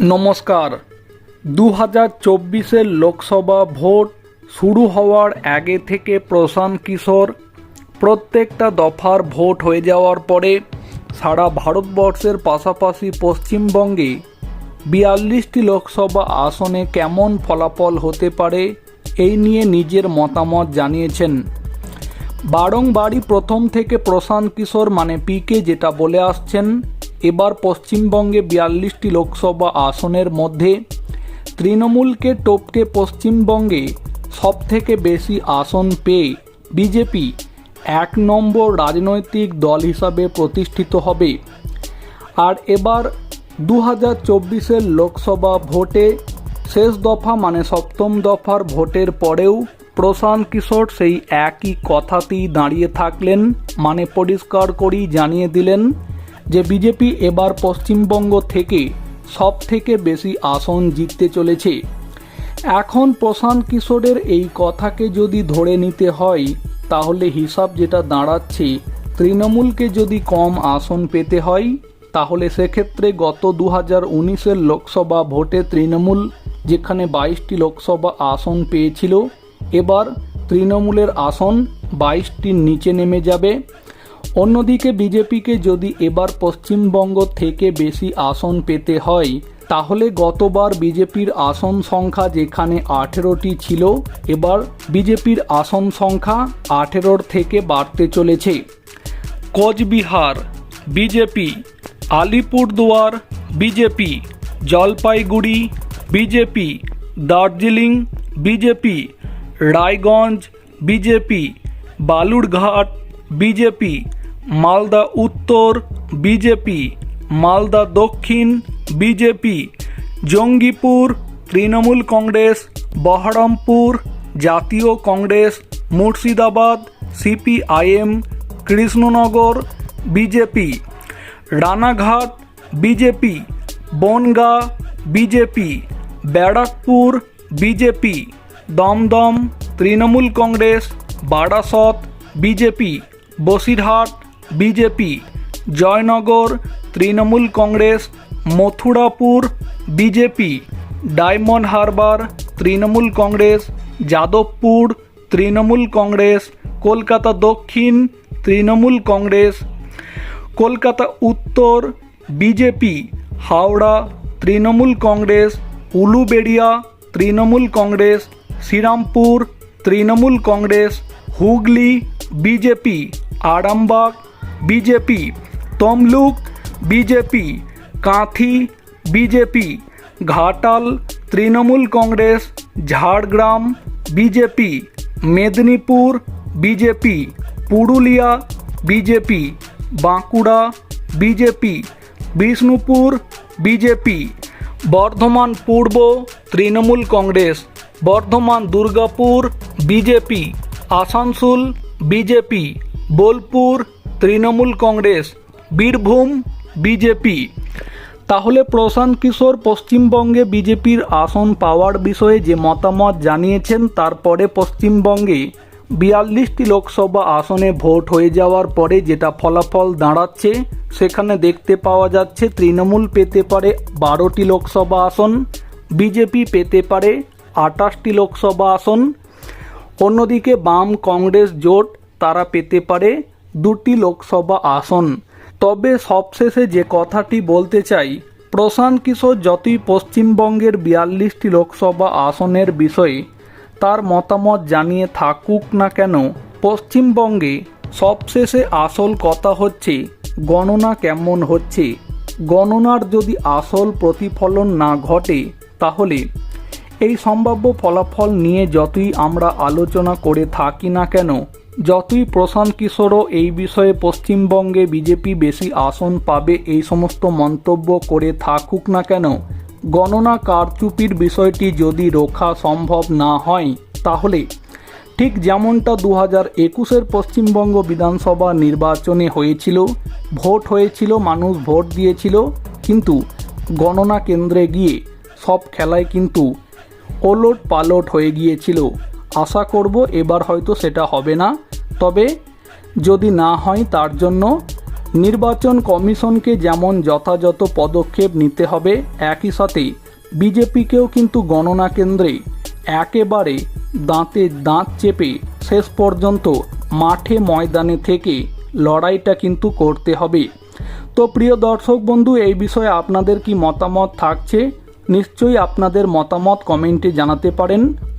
নমস্কার। দু হাজার চব্বিশের লোকসভা ভোট শুরু হওয়ার আগে থেকে প্রশান্ত কিশোর প্রত্যেকটা দফার ভোট হয়ে যাওয়ার পরে সারা ভারতবর্ষের পাশাপাশি পশ্চিমবঙ্গে বিয়াল্লিশটি লোকসভা আসনে কেমন ফলাফল হতে পারে এই নিয়ে নিজের মতামত জানিয়েছেন। বারংবারই প্রথম থেকে প্রশান্ত কিশোর মানে পিকে যেটা বলে আসছেন। এবার পশ্চিমবঙ্গে বিয়াল্লিশটি লোকসভা আসনের মধ্যে তৃণমূলকে টপকে পশ্চিমবঙ্গে সবথেকে বেশি আসন পেয়ে বিজেপি এক নম্বর রাজনৈতিক দল হিসাবে প্রতিষ্ঠিত হবে। আর এবার দু হাজার চব্বিশের লোকসভা ভোটে শেষ দফা মানে সপ্তম দফার ভোটের পরেও প্রশান্ত কিশোর সেই একই কথাতেই দাঁড়িয়ে থাকলেন মানে পরিষ্কার করেই জানিয়ে দিলেন যে বিজেপি এবার পশ্চিমবঙ্গ থেকে সব থেকে বেশি আসন জিততে চলেছে। এখন প্রশান্ত কিশোরের এই কথাকে যদি ধরে নিতে হয়, তাহলে হিসাব যেটা দাঁড়াচ্ছে, তৃণমূলকে যদি কম আসন পেতে হয়, তাহলে সেক্ষেত্রে গত দু হাজার উনিশের লোকসভা ভোটে তৃণমূল যেখানে বাইশটি লোকসভা আসন পেয়েছিল, এবার তৃণমূলের আসন বাইশটির নিচে নেমে যাবে। অন্যদিকে বিজেপিকে যদি এবার পশ্চিমবঙ্গ থেকে বেশি আসন পেতে হয়, তাহলে গতবার বিজেপির আসন সংখ্যা যেখানে আঠেরোটি ছিল, এবার বিজেপির আসন সংখ্যা আঠেরোর থেকে বাড়তে চলেছে। Coochbehar, BJP, Alipurduar, BJP, Jalpaiguri, BJP, Darjeeling, BJP, Raiganj, BJP, Balurghat, BJP Malda উত্তর বিজেপি, মালদা দক্ষিণ বিজেপি, জঙ্গিপুর, তৃণমূল কংগ্রেস, বহরমপুর, জাতীয় Congress, Murshidabad, CPIM, Krishnanagar BJP, Ranaghat BJP, Bangaon BJP, Barrackpore BJP, Dumdum, Trinamool Congress, Barasat BJP, Basirhat BJP, Joynagar, Trinamool Congress, Mathurapur, BJP, Diamond Harbour, Trinamool Congress, Jadavpur, Trinamool Congress, Kolkata দক্ষিণ, তৃণমূল কংগ্রেস, কলকাতা উত্তর, BJP, Howrah, Trinamool Congress, Uluberia, Trinamool Congress, Serampore, Trinamool Congress, Hooghly, BJP, Arambagh BJP, Tamluk BJP, Kanthi BJP, Ghatal Trinamool Congress, Jhargram BJP, Medinipur BJP, Purulia BJP, Bankura BJP, Bishnupur BJP, Bardhaman পূর্ব Trinamool Congress, Bardhaman Durgapur BJP, Asansol BJP, Bolpur Trinamool Congress, Birbhum BJP তাহলে প্রশান্ত কিশোর পশ্চিমবঙ্গে বিজেপির আসন পাওয়ার বিষয়ে যে মতামত জানিয়েছেন, তারপরে পশ্চিমবঙ্গে বিয়াল্লিশটি লোকসভা আসনে ভোট হয়ে যাওয়ার পরে যেটা ফলাফল দাঁড়াচ্ছে, সেখানে দেখতে পাওয়া যাচ্ছে তৃণমূল পেতে পারে বারোটি লোকসভা আসন বিজেপি পেতে পারে আটাশটি লোকসভা আসন। অন্যদিকে বাম কংগ্রেস জোট, তারা পেতে পারে দুটি লোকসভা আসন। তবে সবশেষে যে কথাটি বলতে চাই, প্রশান্ত কিশোর যতই পশ্চিমবঙ্গের বিয়াল্লিশটি লোকসভা আসনের বিষয়ে তার মতামত জানিয়ে থাকুক না কেন, পশ্চিমবঙ্গে সবশেষে আসল কথা হচ্ছে, গণনা কেমন হচ্ছে? গণনার যদি আসল প্রতিফলন না ঘটে, তাহলে এই সম্ভাব্য ফলাফল নিয়ে যতই আমরা আলোচনা করে থাকি না কেন যতই প্রশান্ত কিশোরও এই বিষয়ে পশ্চিমবঙ্গে বিজেপি বেশি আসন পাবে এই সমস্ত মন্তব্য করে থাকুক না কেন, গণনা কারচুপির বিষয়টি যদি রোখা সম্ভব না হয়, তাহলে ঠিক যেমনটা দু হাজার একুশের পশ্চিমবঙ্গ বিধানসভা নির্বাচনে হয়েছিল, ভোট হয়েছিল, মানুষ ভোট দিয়েছিল, কিন্তু গণনা কেন্দ্রে গিয়ে সব খেলায় কিন্তু ওলট পালট হয়ে গিয়েছিল। আশা করব এবার হয়তো সেটা হবে না। তবে যদি না হয় তার জন্য নির্বাচন কমিশনকে যেমন যথাযথ পদক্ষেপ নিতে হবে, একই সাথে বিজেপিকেও কিন্তু গণনা কেন্দ্রে একেবারে দাঁতে দাঁত চেপে শেষ পর্যন্ত মাঠে ময়দানে থেকে লড়াইটা কিন্তু করতে হবে। তো প্রিয় দর্শক বন্ধু, এই বিষয়ে আপনাদের কি মতামত থাকছে? নিশ্চয়ই আপনাদের মতামত কমেন্টে জানাতে পারেন।